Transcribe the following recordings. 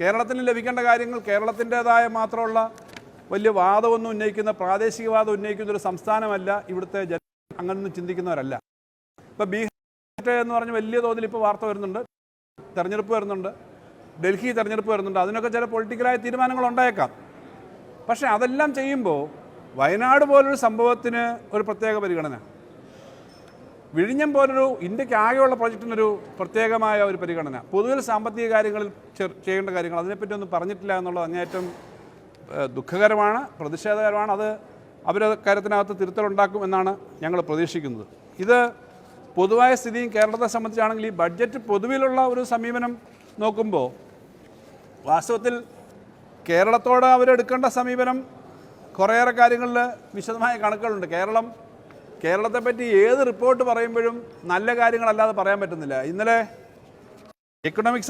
കേരളത്തിന് ലഭിക്കേണ്ട കാര്യങ്ങൾ കേരളത്തിന്റെതായ മാത്രമുള്ള വലിയ വാദമൊന്നും ഉന്നയിക്കുന്ന പ്രാദേശികവാദം ഉന്നയിക്കുന്ന ഒരു സംസ്ഥാനമല്ല ഇവിടുത്തെ ജന അങ്ങനൊന്നും ചിന്തിക്കുന്നവരല്ല. ഇപ്പോൾ ബീഹാർ എന്ന് പറഞ്ഞ വലിയ തോതിൽ ഇപ്പോൾ വാർത്ത വരുന്നുണ്ട്. തെരഞ്ഞെടുപ്പ് വരുന്നുണ്ട്. ഡൽഹി തെരഞ്ഞെടുപ്പ് വരുന്നുണ്ട്. അതിനൊക്കെ ചില പൊളിറ്റിക്കലായ തീരുമാനങ്ങൾ ഉണ്ടായേക്കാം. പക്ഷേ അതെല്ലാം ചെയ്യുമ്പോൾ വയനാട് പോലൊരു സംഭവത്തിന് ഒരു പ്രത്യേക പരിഗണന. വിഴിഞ്ഞം പോലൊരു ഇന്ത്യയ്ക്ക് ആകെയുള്ള പ്രൊജക്റ്റിനൊരു പ്രത്യേകമായ ഒരു പരിഗണന. പൊതുവിൽ സാമ്പത്തിക കാര്യങ്ങളിൽ ചെയ്യേണ്ട കാര്യങ്ങൾ അതിനെപ്പറ്റി ഒന്നും പറഞ്ഞിട്ടില്ല എന്നുള്ളത് അങ്ങേയറ്റം ദുഃഖകരമാണ് പ്രതിഷേധകരമാണ്. അത് അവർ കാര്യത്തിനകത്ത് തിരുത്തലുണ്ടാക്കും എന്നാണ് ഞങ്ങൾ പ്രതീക്ഷിക്കുന്നത്. ഇത് പൊതുവായ സ്ഥിതിയും കേരളത്തെ സംബന്ധിച്ചാണെങ്കിൽ ഈ ബഡ്ജറ്റ് പൊതുവിലുള്ള ഒരു സമീപനം നോക്കുമ്പോൾ വാസ്തവത്തിൽ കേരളത്തോട് അവരെടുക്കേണ്ട സമീപനം കുറേയേറെ കാര്യങ്ങളിൽ വിശദമായ കണക്കുകളുണ്ട്. കേരളം കേരളത്തെ പറ്റി ഏത് റിപ്പോർട്ട് പറയുമ്പോഴും നല്ല കാര്യങ്ങളല്ലാതെ പറയാൻ പറ്റുന്നില്ല. ഇന്നലെ എക്കണോമിക്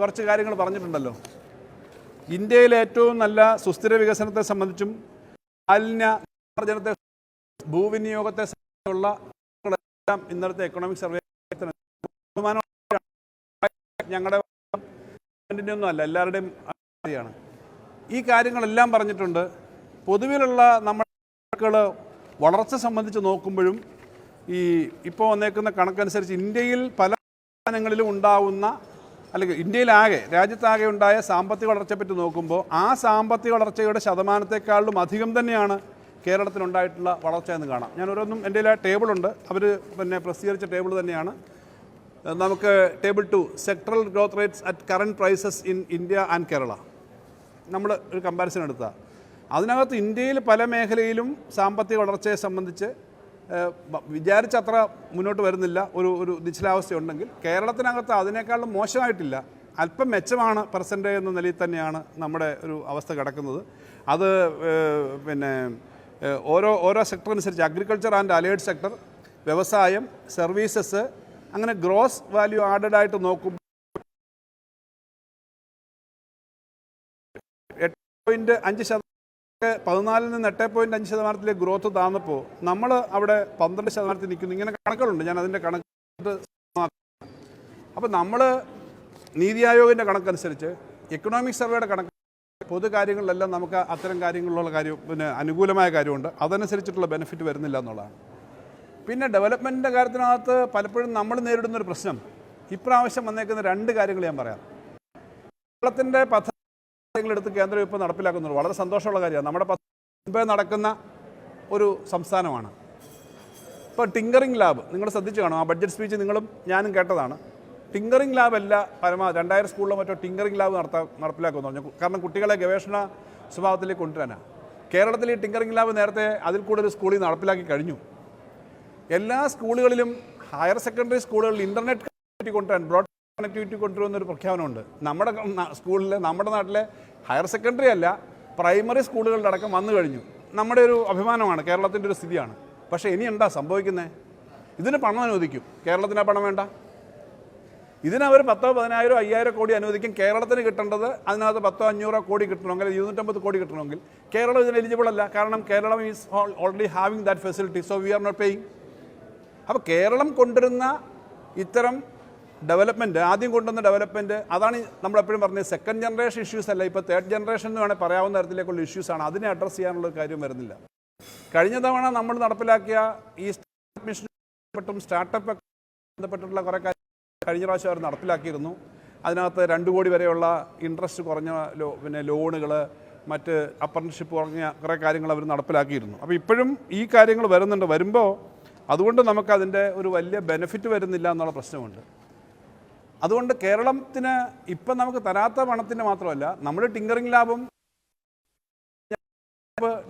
കുറച്ച് കാര്യങ്ങൾ പറഞ്ഞിട്ടുണ്ടല്ലോ. ഇന്ത്യയിലെ ഏറ്റവും നല്ല സുസ്ഥിര വികസനത്തെ സംബന്ധിച്ചും മാലിന്യ നിർമ്മാർജനത്തെ ഭൂവിനിയോഗത്തെ സംബന്ധിച്ചുള്ള ഇന്നലത്തെ എക്കണോമിക് സർവേ ഞങ്ങളുടെ ഒന്നും അല്ല എല്ലാവരുടെയും ഈ കാര്യങ്ങളെല്ലാം പറഞ്ഞിട്ടുണ്ട്. പൊതുവിലുള്ള നമ്മൾ വളർച്ച സംബന്ധിച്ച് നോക്കുമ്പോഴും ഈ ഇപ്പോൾ വന്നേക്കുന്ന കണക്കനുസരിച്ച് ഇന്ത്യയിൽ പല സംസ്ഥാനങ്ങളിലും ഉണ്ടാവുന്ന അല്ലെങ്കിൽ ഇന്ത്യയിലാകെ രാജ്യത്താകെ ഉണ്ടായ സാമ്പത്തിക വളർച്ചയെ പറ്റി നോക്കുമ്പോൾ ആ സാമ്പത്തിക വളർച്ചയുടെ ശതമാനത്തെക്കാളും അധികം തന്നെയാണ് കേരളത്തിലുണ്ടായിട്ടുള്ള വളർച്ച എന്ന് കാണാം. ഞാൻ ഓരോന്നും എന്റെ ആ ടേബിളുണ്ട് അവർ പിന്നെ പ്രസിദ്ധീകരിച്ച ടേബിൾ തന്നെയാണ്. നമുക്ക് table two sectoral growth rates at current prices in India and Kerala. നമ്മൾ ഒരു കമ്പാരിസൺ എടുത്താൽ അതിനകത്ത് ഇന്ത്യയിൽ പല മേഖലയിലും സാമ്പത്തിക വളർച്ചയെ സംബന്ധിച്ച് ഏഹ്, ബ- വിചാരിച്ച അത്ര മുന്നോട്ട് വരുന്നില്ല. ഒരു ഒരു നിശ്ചലാവസ്ഥ ഉണ്ടെങ്കിൽ കേരളത്തിനകത്ത് അതിനേക്കാളും മോശമായിട്ടില്ല. അല്പം മെച്ചമാണ് പെർസെന്റേജ് എന്ന നിലയിൽ തന്നെയാണ് നമ്മുടെ ഒരു അവസ്ഥ കിടക്കുന്നത്. അത് പിന്നെ ഓരോ ഓരോ സെക്ടർ അനുസരിച്ച് അഗ്രികൾച്ചർ ആൻഡ് അലേഡ് സെക്ടർ വ്യവസായം സർവീസസ് അങ്ങനെ ഗ്രോസ് വാല്യൂ ആഡഡ് ആയിട്ട് നോക്കുമ്പോൾ എട്ട് പോയിന്റ് അഞ്ച് ശതമാനം പതിനാലിൽ നിന്ന് എട്ട് പോയിന്റ് അഞ്ച് ശതമാനത്തിലെ ഗ്രോത്ത് താന്നപ്പോൾ നമ്മൾ അവിടെ പന്ത്രണ്ട് ശതമാനത്തിൽ നിൽക്കുന്നു. ഇങ്ങനെ കണക്കുകളുണ്ട്. ഞാൻ അതിന്റെ കണക്ക് അപ്പോൾ നമ്മൾ നീതി ആയോഗിന്റെ കണക്കനുസരിച്ച് എക്കണോമിക് സർവേയുടെ കണക്ക് പൊതു കാര്യങ്ങളിലെല്ലാം നമുക്ക് അത്തരം കാര്യങ്ങളിലുള്ള കാര്യം പിന്നെ അനുകൂലമായ കാര്യമുണ്ട്. അതനുസരിച്ചിട്ടുള്ള ബെനിഫിറ്റ് വരുന്നില്ല എന്നുള്ളതാണ്. പിന്നെ ഡെവലപ്മെന്റിന്റെ കാര്യത്തിനകത്ത് പലപ്പോഴും നമ്മൾ നേരിടുന്ന ഒരു പ്രശ്നം. ഇപ്രാവശ്യം വന്നേക്കുന്ന രണ്ട് കാര്യങ്ങൾ ഞാൻ പറയാം. കേരളത്തിന്റെ പദ്ധതികൾ എടുത്ത് കേന്ദ്രം ഇപ്പോൾ നടപ്പിലാക്കുന്നുണ്ട്. വളരെ സന്തോഷമുള്ള കാര്യമാണ്. നമ്മുടെ മുമ്പേ നടക്കുന്ന ഒരു സംസ്ഥാനമാണ്. ഇപ്പോൾ ടിങ്കറിംഗ് ലാബ് നിങ്ങൾ ശ്രദ്ധിച്ചു കാണും. ആ ബഡ്ജറ്റ് സ്പീച്ച് നിങ്ങളും ഞാനും കേട്ടതാണ്. ടിങ്കറിംഗ് ലാബ് അല്ല പരമാവധി രണ്ടായിരം സ്കൂളിലോ മറ്റോ ടിങ്കറിംഗ് ലാബ് നടത്താൻ നടപ്പിലാക്കുമെന്ന് പറഞ്ഞു. കാരണം കുട്ടികളെ ഗവേഷണ സ്വഭാവത്തിലേക്ക് കൊണ്ടുവരാനാണ് കേരളത്തിൽ ഈ ടിങ്കറിംഗ് ലാബ് നേരത്തെ അതിൽ കൂടുതൽ സ്കൂളിൽ നടപ്പിലാക്കി കഴിഞ്ഞു. എല്ലാ സ്കൂളുകളിലും ഹയർ സെക്കൻഡറി സ്കൂളുകളിൽ ഇന്റർനെറ്റ് കൊണ്ടുവരാൻ ബ്രോഡ് കണക്ടിവിറ്റി കൊണ്ടുവരുന്ന ഒരു പ്രഖ്യാപനമുണ്ട്. നമ്മുടെ സ്കൂളിലെ നമ്മുടെ നാട്ടിലെ ഹയർ സെക്കൻഡറി അല്ല പ്രൈമറി സ്കൂളുകളിലടക്കം വന്നു കഴിഞ്ഞു. നമ്മുടെ ഒരു അഭിമാനമാണ് കേരളത്തിന്റെ ഒരു സ്ഥിതിയാണ്. പക്ഷേ ഇനി എന്താ സംഭവിക്കുന്നത് ഇതിന് പണം അനുവദിക്കും. കേരളത്തിന് ആ പണം വേണ്ട. ഇതിനവർ പത്തോ പതിനായിരോ അയ്യായിരം കോടി അനുവദിക്കും. കേരളത്തിന് കിട്ടേണ്ടത് അതിനകത്ത് പത്തോ അഞ്ഞൂറോ കോടി കിട്ടണമെങ്കിൽ ഇരുന്നൂറ്റമ്പത് കോടി കിട്ടണമെങ്കിൽ കേരളം ഇതിന് എലിജിബിൾ അല്ല. കാരണം Keralam is already having that facility so we are not paying അപ്പോൾ കേരളം കൊണ്ടുവരുന്ന ഇത്തരം ഡെവലപ്മെന്റ് ആദ്യം കൊണ്ടുവന്ന ഡെവലപ്മെന്റ് അതാണ് നമ്മളെപ്പോഴും പറഞ്ഞത് സെക്കൻഡ് ജനറേഷൻ ഇഷ്യൂസ് അല്ല ഇപ്പോൾ തേർഡ് ജനറേഷൻ എന്ന് വേണേൽ പറയാവുന്ന തരത്തിലേക്കുള്ള ഇഷ്യൂസാണ് അതിനെ അഡ്രസ്സ് ചെയ്യാനുള്ള കാര്യം വരുന്നില്ല. കഴിഞ്ഞ തവണ നമ്മൾ നടപ്പിലാക്കിയ ഈ സ്റ്റാർട്ടപ്പ് മിഷനും സ്റ്റാർട്ടപ്പ് ബന്ധപ്പെട്ടിട്ടുള്ള കുറേ കാര്യങ്ങൾ കഴിഞ്ഞ പ്രാവശ്യം അവർ നടപ്പിലാക്കിയിരുന്നു. അതിനകത്ത് രണ്ട് കോടി വരെയുള്ള ഇൻട്രസ്റ്റ് കുറഞ്ഞ ലോ പിന്നെ ലോണുകൾ മറ്റ് അപ്രൻഷിപ്പ് കുറഞ്ഞ കുറേ കാര്യങ്ങൾ അവർ നടപ്പിലാക്കിയിരുന്നു. അപ്പോൾ ഇപ്പോഴും ഈ കാര്യങ്ങൾ വരുന്നുണ്ട്. വരുമ്പോൾ അതുകൊണ്ട് നമുക്കതിന്റെ ഒരു വലിയ ബെനിഫിറ്റ് വരുന്നില്ല എന്നുള്ള പ്രശ്നമുണ്ട്. അതുകൊണ്ട് കേരളത്തിന് ഇപ്പം നമുക്ക് തരാത്ത പണത്തിന് മാത്രമല്ല നമ്മൾ ടിങ്കറിംഗ് ലാബും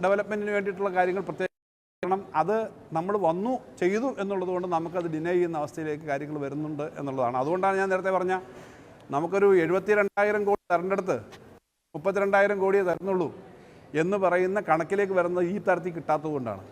ഡെവലപ്മെന്റിന് വേണ്ടിയിട്ടുള്ള കാര്യങ്ങൾ പ്രത്യേകം അത് നമ്മൾ വന്നു ചെയ്തു എന്നുള്ളതുകൊണ്ട് നമുക്കത് ഡിനൈ ചെയ്യുന്ന അവസ്ഥയിലേക്ക് കാര്യങ്ങൾ വരുന്നുണ്ട് എന്നുള്ളതാണ്. അതുകൊണ്ടാണ് ഞാൻ നേരത്തെ പറഞ്ഞ നമുക്കൊരു എഴുപത്തി രണ്ടായിരം കോടി തരേണ്ടടുത്ത് മുപ്പത്തിരണ്ടായിരം കോടിയേ തരുന്നുള്ളൂ എന്ന് പറയുന്ന കണക്കിലേക്ക് വരുന്നത് ഈ തരത്തിൽ കിട്ടാത്തത് കൊണ്ടാണ്.